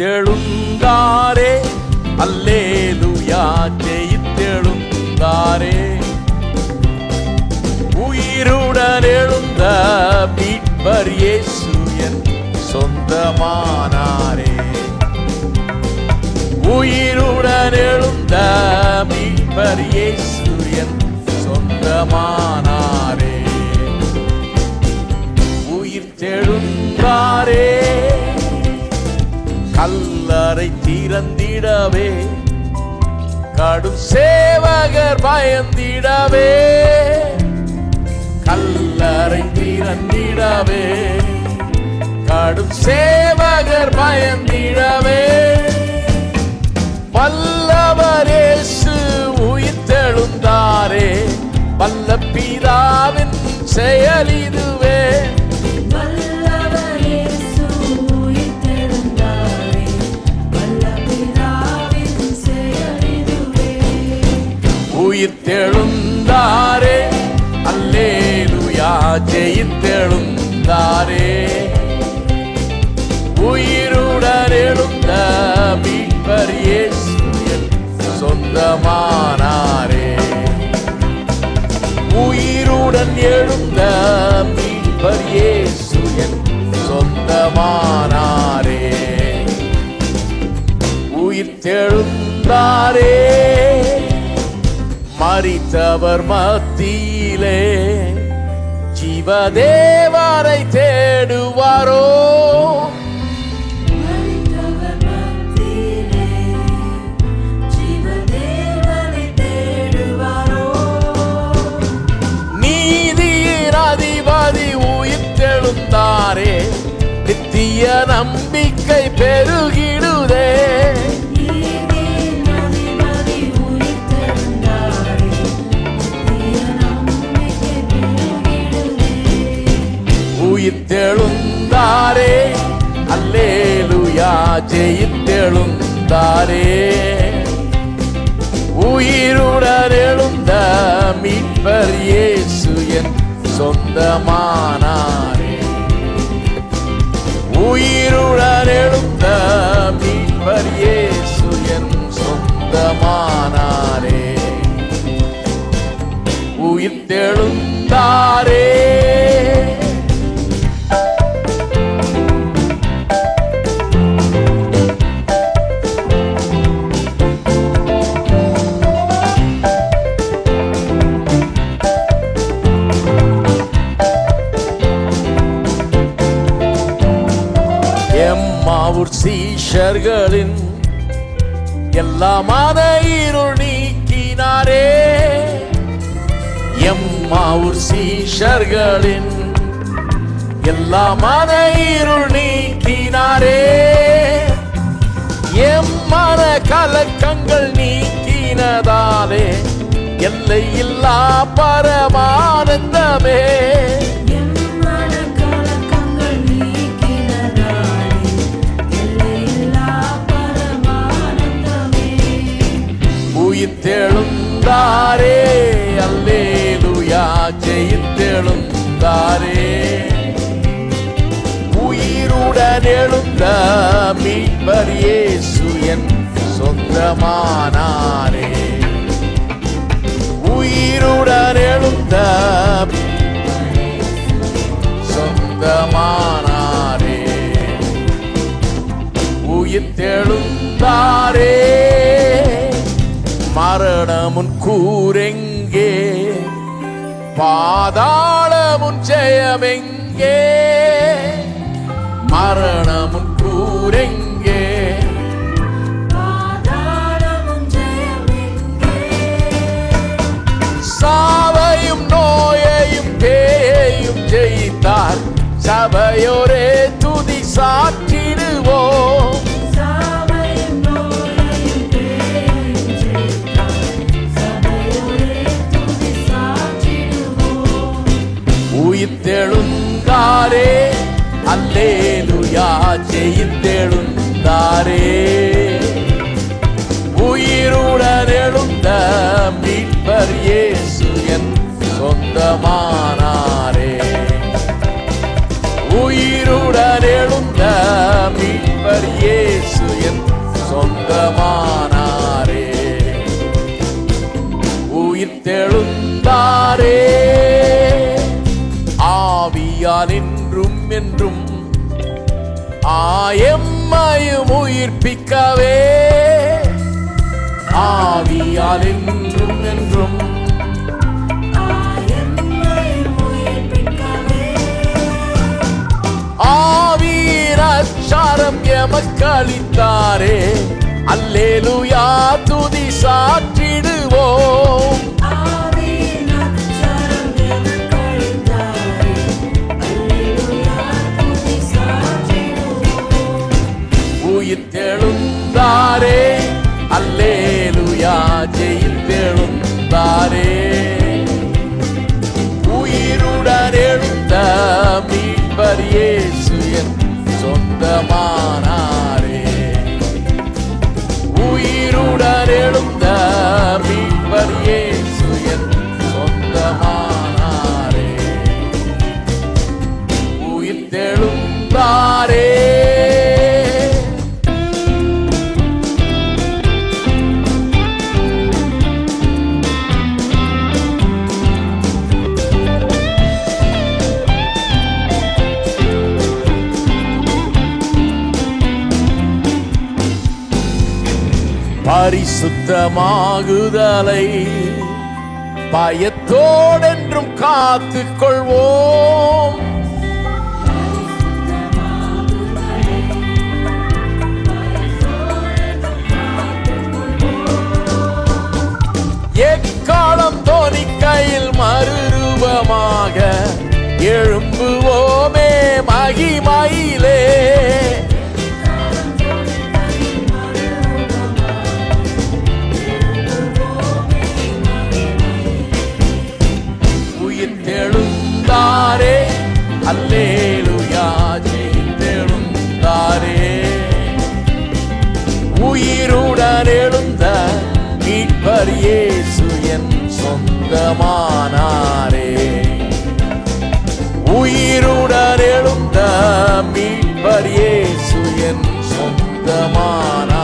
உயிர்த்தெழுந்தாரே அல்லேலுயா ஜெயித்தெழுந்தாரே. உயிருடன் எழுந்த மீட்பர் இயேசு என் சொந்தமானாரே. உயிருடன் எழுந்த மீட்பர் இயேசு என் சொந்தமானாரே. உயிர் தெழுந்தாரே கல்லறை திறந்திடவே. கடும் சேவகர் பயந்திடவே. கல்லறை திறந்திடவே. கடும் சேவகர் பயந்த உயிர்த்தெழுந்தாரே. அல்லேலுயா ஜெயித்தெழுந்தாரே. உயிருடன் எழுந்த மீட்பர் இயேசு சொந்தமானாரே. உயிருடன் எழுந்த மீட்பர் இயேசு சொந்தமானாரே. உயிர்த்தெழுந்தாரே. மறித்தவர் மத்தியிலே ஜீவதேவரை தேடுவாரோ? மரித்தவர் மத்தியிலே உயிருடன் எழுந்த மீட்பர் இயேசு என் சொந்தமானாரே. உயிருடன் எழுந்த மீட்பர் இயேசு என் சொந்தமானாரே. உயிர்த்தெழுந்தாரே. எல்லா மத இருள் நீக்கினாரே. எம்மாவூர் சீஷர்களின் எல்லா மத இருள் நீக்கினாரே. எம்மன கலக்கங்கள் நீக்கினதாலே எல்லை இல்லா பரமானந்தமே. உயிர்த்தெழுந்தாரே அல்லேலுயா ஜெயித்தெழுந்தாரே உயிருடன் எழுந்த மீட்பர் இயேசு என் சொந்தமானாரே. மரணமுன் கூரெங்கே பாதாளமுன் ஜெயமெங்கே. மரணமுன் கூரெங்கே உயிர்த்தெழுந்தாரே. அல்லேலுயா ஜெயித்தெழுந்தாரே. உயிருடன் எழுந்த மீட்பர் இயேசு என் சொந்தமானாரே. உயிருடன் எழுந்த மீட்பர் இயேசு என் சொந்தமானாரே. உயிர்த்தெழுந்த ஆயம்மையும் உயிர்ப்பிக்கவே. ஆவியால் என்றும் என்றும் ஆவீரச்சாரம் எமக்களித்தாரே அல்லேலுயா துதி சாற்றிடுவோம் மீட்பர் இயேசு என் சொந்தமானாரே. பரிசுத்தமாகுதலை பயத்தோடென்றும் காத்துக் கொள்வோம் எக்காலம் தோனிக்கையில் மறுரூபமாக எழும்புவோமே மகிமையிலே. அல்லேலுயா ஜெயித்தெழுந்தாரே உயிருடன் எழுந்த மீட்பர் இயேசு என் சொந்தமானாரே. உயிருடன் எழுந்த மீட்பர் இயேசு என் சொந்தமானாரே.